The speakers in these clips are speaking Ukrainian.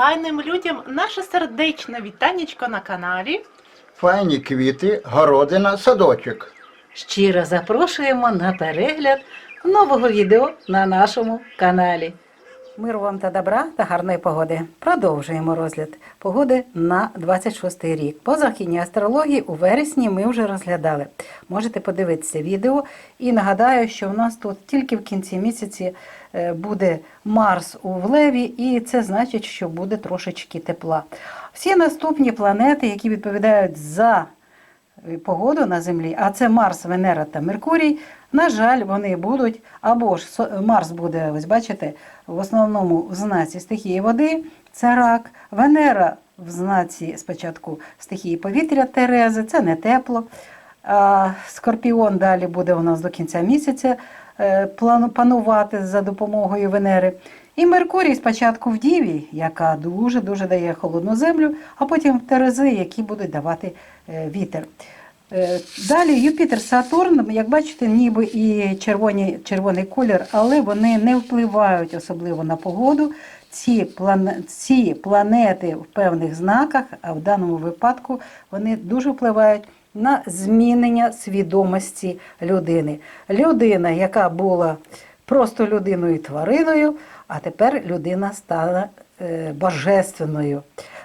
файним людям наше сердечне вітанечко на каналі. Файні квіти, городина, садочок. Щиро запрошуємо на перегляд нового відео на нашому каналі. Миру вам та добра та гарної погоди. Продовжуємо розгляд погоди на 26 рік. По західній астрології у вересні ми вже розглядали. Можете подивитися відео. І нагадаю, що в нас тут тільки в кінці місяці буде Марс у Леві, і це значить, що буде трошечки тепла. Всі наступні планети, які відповідають за е, погоду на Землі, а це Марс, Венера та Меркурій. На жаль, вони будуть, або ж Марс буде, ось бачите, в основному в знаці стихії води, це рак, Венера в знаці спочатку стихії повітря Терези, це не тепло. Скорпіон далі буде у нас до кінця місяця е, панувати за допомогою Венери. І Меркурій спочатку в Діві, яка дуже-дуже дає холодну землю, а потім в Терези, які будуть давати е, вітер. Е, Далі Юпітер, Сатурн, як бачите, ніби і червоні, червоний колір, але вони не впливають особливо на погоду. Ці, ці планети в певних знаках, а в даному випадку вони дуже впливають на змінення свідомості людини. Людина, яка була просто людиною твариною, а тепер людина стала е, божественною,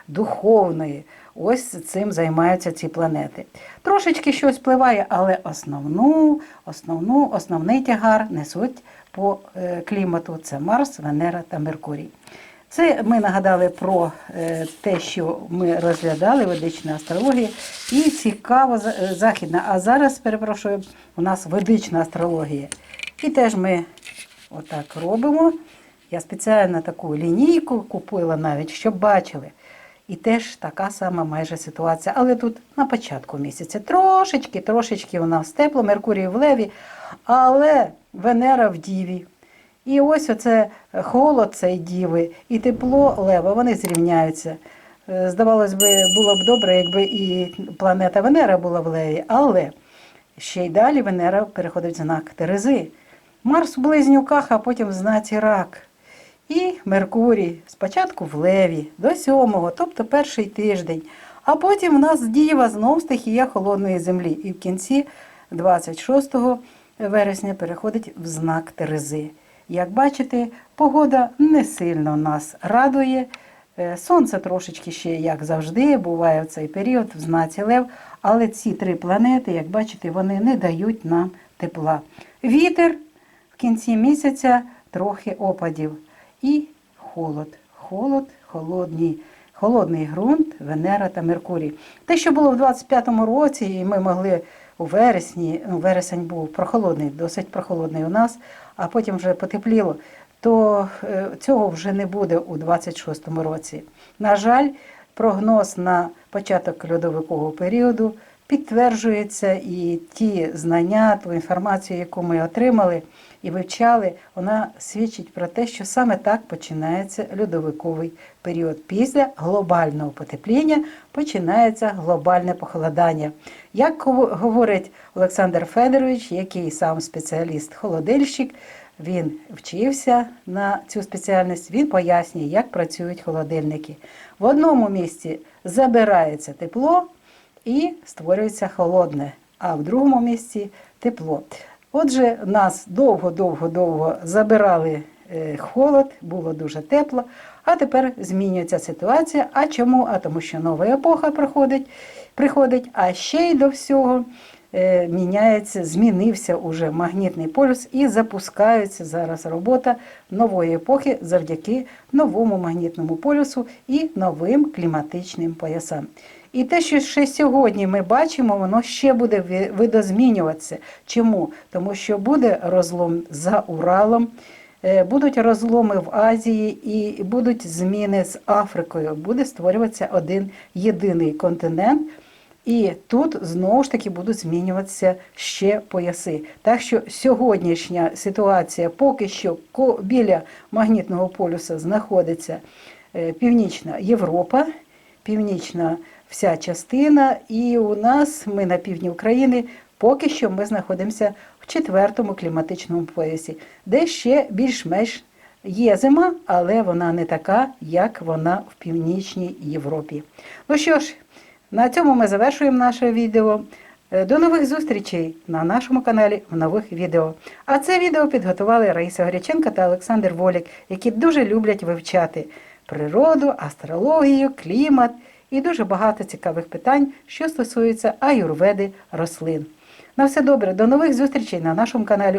духовною. Ось цим займаються ці планети. Трошечки щось впливає, але основну, основну, основний тягар несуть по е, клімату це Марс, Венера та Меркурій. Це ми нагадали про е, те, що ми розглядали ведична астрологія, і цікаво е, західна. А зараз, перепрошую, у нас ведична астрологія. І теж ми отак робимо. Я спеціально таку лінійку купила навіть, щоб бачили. І теж така сама майже ситуація. Але тут на початку місяця трошечки, трошечки у нас тепло, Меркурій в леві, але Венера в Діві. І ось оце холод цей діви і тепло лева, вони зрівняються. Е, Здавалось би, було б добре, якби і планета Венера була в леві, але ще й далі Венера переходить в знак Терези. Марс в близнюках, а потім в знаці рак. І Меркурій спочатку в Леві до сьомого, тобто перший тиждень. А потім в нас дієва знов стихія холодної землі. І в кінці 26 вересня переходить в знак Терези. Як бачите, погода не сильно нас радує. Е, Сонце трошечки ще, як завжди, буває в цей період в знаці Лев, але ці три планети, як бачите, вони не дають нам тепла. Вітер в кінці місяця трохи опадів. І холод. Холод, холодний, холодний ґрунт, Венера та Меркурій. Те, що було в 25-му році, і ми могли у вересні, ну, вересень був прохолодний, досить прохолодний у нас, а потім вже потепліло, то е, цього вже не буде у 26-му році. На жаль, прогноз на початок льодовикового періоду підтверджується, і ті знання, ту інформацію, яку ми отримали і вивчали, вона свідчить про те, що саме так починається льодовиковий період. Після глобального потепління починається глобальне похолодання. Як говорить Олександр Федорович, який сам спеціаліст-холодильщик, він вчився на цю спеціальність, він пояснює, як працюють холодильники. В одному місці забирається тепло і створюється холодне, а в другому місці тепло. Отже, нас довго-довго-довго забирали холод, було дуже тепло, а тепер змінюється ситуація. А чому? А тому, що нова епоха приходить, приходить а ще й до всього е, міняється, змінився уже магнітний полюс і запускається зараз робота нової епохи завдяки новому магнітному полюсу і новим кліматичним поясам. І те, що ще сьогодні ми бачимо, воно ще буде видозмінюватися. Чому? Тому що буде розлом за Уралом, е, будуть розломи в Азії і будуть зміни з Африкою. Буде створюватися один єдиний континент. І тут знову ж таки будуть змінюватися ще пояси. Так що сьогоднішня ситуація поки що біля магнітного полюса знаходиться е, Північна Європа, північна вся частина, і у нас ми на півдні України поки що ми знаходимося четвертому кліматичному поясі, де ще більш-менш Є зима, але вона не така, як вона в північній Європі. Ну що ж, на цьому ми завершуємо наше відео. Е, До нових зустрічей на нашому каналі в нових відео. А це відео підготували Раїса Горяченко та Олександр Волік, які дуже люблять вивчати природу, астрологію, клімат і дуже багато цікавих питань, що стосуються аюрведи рослин. На все добре, до нових зустрічей на нашому каналі.